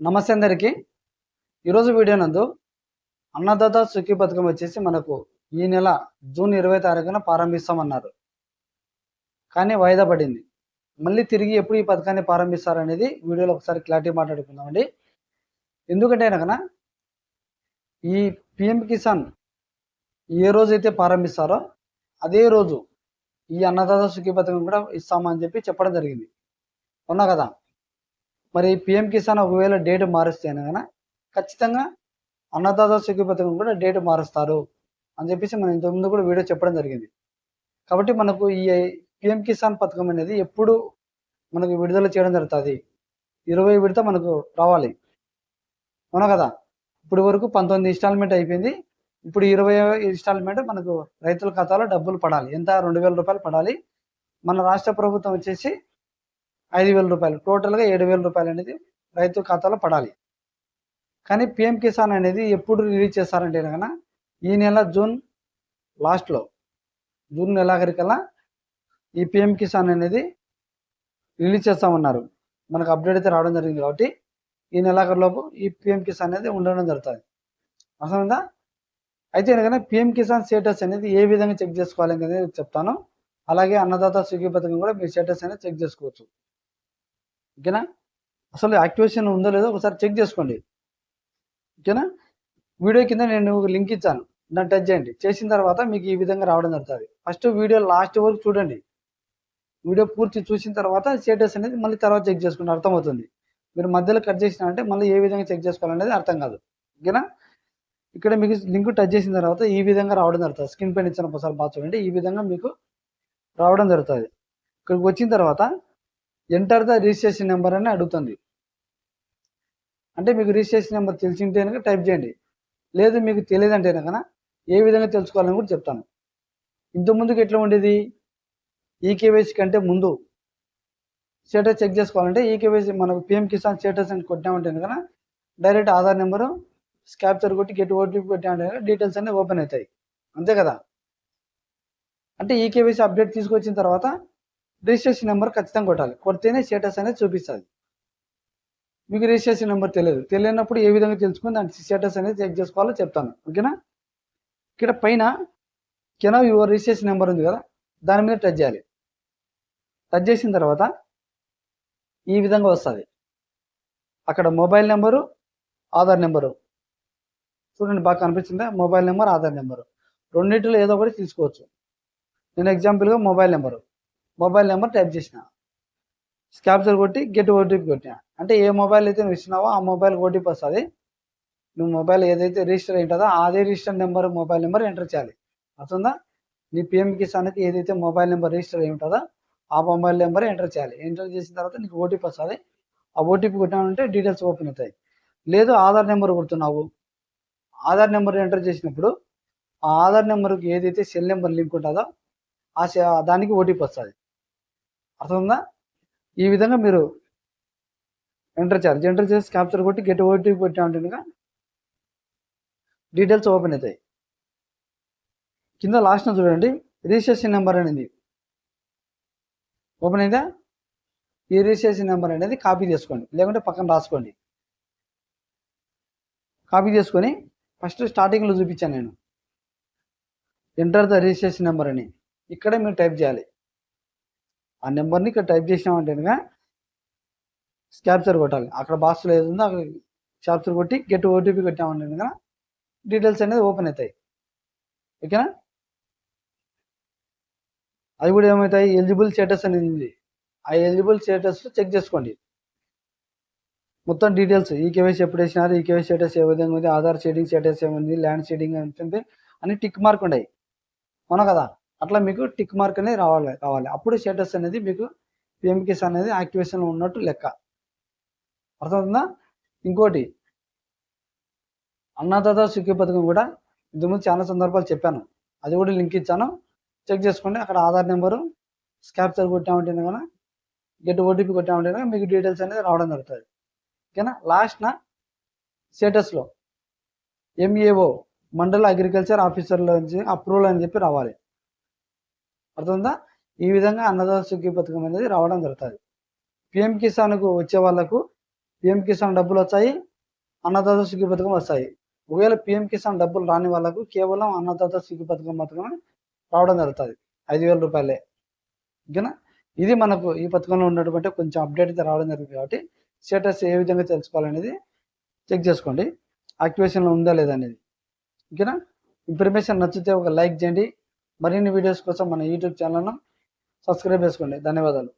నమస్తే అందరికీ. ఈరోజు వీడియో నందు అన్నదాత సుఖీ పథకం వచ్చేసి మనకు ఈ నెల జూన్ ఇరవై తారీఖున ప్రారంభిస్తామన్నారు. కానీ వాయిదా పడింది. మళ్ళీ తిరిగి ఎప్పుడు ఈ పథకాన్ని ప్రారంభిస్తారనేది వీడియోలో ఒకసారి క్లారిటీ మాట్లాడుకుందామండి. ఎందుకంటే కనుక ఈ పిఎం కిసాన్ ఏ రోజైతే ప్రారంభిస్తారో అదే రోజు ఈ అన్నదాత సుఖీ పథకం కూడా ఇస్తామని చెప్పి చెప్పడం జరిగింది. ఉన్నా కదా? మరి పిఎం కిసాన్ ఒకవేళ డేట్ మారుస్తే కనుక ఖచ్చితంగా అన్నదాత సుఖీ పథకం కూడా డేట్ మారుస్తారు అని చెప్పేసి మనం ఇంతకుముందు కూడా వీడియో చెప్పడం జరిగింది. కాబట్టి మనకు ఈ పిఎం కిసాన్ పథకం అనేది ఎప్పుడు మనకు విడుదల చేయడం జరుగుతుంది. ఇరవై విడత మనకు రావాలి. అవునా కదా? ఇప్పుడు వరకు పంతొమ్మిది ఇన్స్టాల్మెంట్ అయిపోయింది. ఇప్పుడు ఇరవై ఇన్స్టాల్మెంట్ మనకు రైతుల ఖాతాలో డబ్బులు పడాలి. ఎంత? రెండు వేల రూపాయలు పడాలి. మన రాష్ట్ర ప్రభుత్వం వచ్చేసి ఐదు వేల రూపాయలు. టోటల్గా ఏడు వేల రూపాయలు అనేది రైతు ఖాతాలో పడాలి. కానీ పిఎం కిసాన్ అనేది ఎప్పుడు రిలీజ్ చేస్తారంటే కనుక ఈ నెల జూన్ లాస్ట్లో జూన్ నెలాఖరికల్లా ఈ పిఎం కిసాన్ అనేది రిలీజ్ చేస్తామన్నారు. మనకు అప్డేట్ అయితే రావడం జరిగింది కాబట్టి ఈ నెలాఖరులోపు ఈ పిఎం కిసాన్ అనేది ఉండడం జరుగుతుంది. అర్థమైందా? అయితే కనుక పిఎం కిసాన్ స్టేటస్ అనేది ఏ విధంగా చెక్ చేసుకోవాలి అనేది చెప్తాను. అలాగే అన్నదాత స్విగ్గీ పథకం కూడా మీ స్టేటస్ అనేది చెక్ చేసుకోవచ్చు. ఓకేనా? అసలు యాక్టివేషన్ ఉందో లేదో ఒకసారి చెక్ చేసుకోండి. ఓకేనా? వీడియో కింద నేను లింక్ ఇచ్చాను. దాన్ని టచ్ చేయండి. చేసిన తర్వాత మీకు ఈ విధంగా రావడం జరుగుతుంది. ఫస్ట్ వీడియో లాస్ట్ వరకు చూడండి. వీడియో పూర్తి చూసిన తర్వాత స్టేటస్ అనేది మళ్ళీ తర్వాత చెక్ చేసుకుంటే అర్థమవుతుంది. మీరు మధ్యలో కట్ చేసినారంటే మళ్ళీ ఏ విధంగా చెక్ చేసుకోవాలనేది అర్థం కాదు. ఓకేనా? ఇక్కడ మీకు లింక్ టచ్ చేసిన తర్వాత ఈ విధంగా రావడం జరుగుతుంది. స్క్రీన్ పైన ఇచ్చిన ఒకసారి బాగా చూడండి. ఈ విధంగా మీకు రావడం జరుగుతుంది. ఇక్కడికి వచ్చిన తర్వాత ఎంటర్ ద రిజిస్ట్రేషన్ నెంబర్ అని అడుగుతుంది. అంటే మీకు రిజిస్ట్రేషన్ నెంబర్ తెలిసింటే కనుక టైప్ చేయండి. లేదు మీకు తెలియదంటే కనుక ఏ విధంగా తెలుసుకోవాలని కూడా చెప్తాను. ఇంతకుముందుకు ఎట్లా ఉండేది? ఈకేవైసీ కంటే ముందు స్టేటస్ చెక్ చేసుకోవాలంటే ఈకేవైసీ మనకు పిఎం కిసాన్ స్టేటస్ అని కొట్టామంటే కనుక డైరెక్ట్ ఆధార్ నెంబరు స్కాప్చర్ కొట్టి గెట్ ఓటీపీ కొట్టామంటే కనుక డీటెయిల్స్ అన్నీ ఓపెన్ అవుతాయి. అంతే కదా? అంటే ఈకేవైసీ అప్డేట్ తీసుకొచ్చిన తర్వాత రిజిస్ట్రేషన్ నెంబర్ ఖచ్చితంగా కొట్టాలి. కొడితేనే స్టేటస్ అనేది చూపిస్తుంది. మీకు రిజిస్ట్రేషన్ నెంబర్ తెలియదు. తెలియనప్పుడు ఏ విధంగా తెలుసుకుని దాని స్టేటస్ అనేది చెక్ చేసుకోవాలో చెప్తాను. ఓకేనా? ఇక్కడ పైన కెనా యువర్ రిజిస్ట్రేషన్ నెంబర్ ఉంది కదా? దాని మీద టచ్ చేయాలి. టచ్ చేసిన తర్వాత ఈ విధంగా వస్తుంది. అక్కడ మొబైల్ నెంబరు ఆధార్ నెంబరు. చూడండి బాగా కనిపిస్తుందా? Mobile number Aadhaar number. రెండింటిలో ఏదో ఒకటి తీసుకోవచ్చు. నేను ఎగ్జాంపుల్గా mobile number. Mobile number type చేసిన. స్కాప్చర్ కొట్టి గెట్ ఓటీపీ కొట్టినా. అంటే ఏ మొబైల్ అయితే నువ్వు ఇచ్చినావో ఆ మొబైల్ ఓటీపీ వస్తుంది. నువ్వు మొబైల్ ఏదైతే రిజిస్టర్ అయింటుందో అదే register number mobile number enter చేయాలి. అర్థందా నీ పిఎం కిసాన్కి ఏదైతే మొబైల్ నెంబర్ రిజిస్టర్ అయి ఉంటుందో ఆ మొబైల్ నెంబర్ ఎంటర్ చేయాలి. ఎంటర్ చేసిన తర్వాత నీకు ఓటీపీ వస్తుంది. ఆ ఓటీపీ కొట్టినానంటే డీటెయిల్స్ ఓపెన్ అవుతాయి. లేదు ఆధార్ నెంబర్ కొడుతున్నావు. ఆధార్ నెంబర్ ఎంటర్ చేసినప్పుడు ఆ ఆధార్ నెంబర్కి ఏదైతే సెల్ నెంబర్ లింక్ ఉంటుందో ఆ దానికి ఓటీపీ వస్తుంది. అర్థమైందా ఈ విధంగా మీరు ఎంటర్ చేయాలి. ఎంటర్ చేసి క్యాప్చర్ కొట్టి గెట్ ఓటీపీ కొట్టామంటే డీటెయిల్స్ ఓపెన్ అవుతాయి. కింద లాస్ట్న చూడండి. రిజిస్ట్రేషన్ నెంబర్ అనేది ఓపెన్ అయిందా? ఈ రిజిస్ట్రేషన్ నెంబర్ అనేది కాపీ చేసుకోండి. లేకుంటే పక్కన రాసుకోండి. కాపీ చేసుకొని ఫస్ట్ స్టార్టింగ్లో చూపించాను నేను. ఎంటర్ ద రిజిస్ట్రేషన్ నెంబర్ అని. ఇక్కడే మీరు టైప్ చేయాలి. ఆ నెంబర్ని ఇక్కడ టైప్ చేసినామంటే కనుక క్యాప్చర్ కొట్టాలి. అక్కడ బాక్స్లో ఏది ఉందో అక్కడ క్యాప్చర్ కొట్టి గెట్ ఓటీపీ కొట్టామంటే కనుక డీటెయిల్స్ అనేది ఓపెన్ అవుతాయి. ఓకేనా? అది కూడా ఏమవుతాయి? ఎలిజిబుల్ స్టేటస్ అనేది ఉంది. ఆ ఎలిజిబుల్ స్టేటస్ చెక్ చేసుకోండి. మొత్తం డీటెయిల్స్ ఈ కేవైసీ ఎప్పుడు వేసినారు? ఈ కేవైసీ స్టేటస్ ఏ విధంగా ఉంది? ఆధార్ షేడింగ్ స్టేటస్ ఏముంది? ల్యాండ్ షేడింగ్ అంటే అని టిక్ మార్క్ ఉన్నాయి. అవునా కదా? అట్లా మీకు టిక్ మార్క్ అనేది రావాలి రావాలి. అప్పుడు స్టేటస్ అనేది మీకు పిఎం కిసాన్ అనేది యాక్టివేషన్లో ఉన్నట్టు లెక్క. అర్థమవుతుందా? ఇంకోటి అన్నదాత సుఖీ పథకం కూడా ఇంతకుముందు చాలా సందర్భాలు చెప్పాను. అది కూడా లింక్ ఇచ్చాను. చెక్ చేసుకోండి. అక్కడ ఆధార్ నెంబరు స్కాప్చర్ కొట్టామంటే కనుక గెట్ ఓటీపీ కొట్టామంటే మీకు డీటెయిల్స్ అనేది రావడం జరుగుతుంది. ఓకేనా? లాస్ట్న స్టేటస్లో ఎంఏఓ మండల అగ్రికల్చర్ ఆఫీసర్లో నుంచి అప్రూవల్ అని చెప్పి రావాలి. అర్థమైందా ఈ విధంగా అన్నదాత సుఖీ పథకం అనేది రావడం జరుగుతుంది. పిఎం కిసాన్కు వచ్చే వాళ్ళకు పిఎం కిసాన్ డబ్బులు వచ్చాయి అన్నదాత సుఖీ పథకం వస్తాయి. ఒకవేళ పిఎం కిసాన్ డబ్బులు రాని వాళ్ళకు కేవలం అన్నదాత సుఖీ పథకం మాత్రమే రావడం జరుగుతుంది. ఐదు వేల రూపాయలే. ఓకేనా? ఇది మనకు ఈ పథకంలో ఉన్నటువంటి కొంచెం అప్డేట్ అయితే రావడం జరిగింది కాబట్టి స్టేటస్ ఏ విధంగా తెలుసుకోవాలనేది చెక్ చేసుకోండి. యాక్టివేషన్లో ఉందా లేదా అనేది. ఓకేనా? ఇన్ఫర్మేషన్ నచ్చితే ఒక లైక్ చేయండి. మరిన్ని వీడియోస్ కోసం మన యూట్యూబ్ ఛానల్ను సబ్స్క్రైబ్ చేసుకోండి. ధన్యవాదాలు.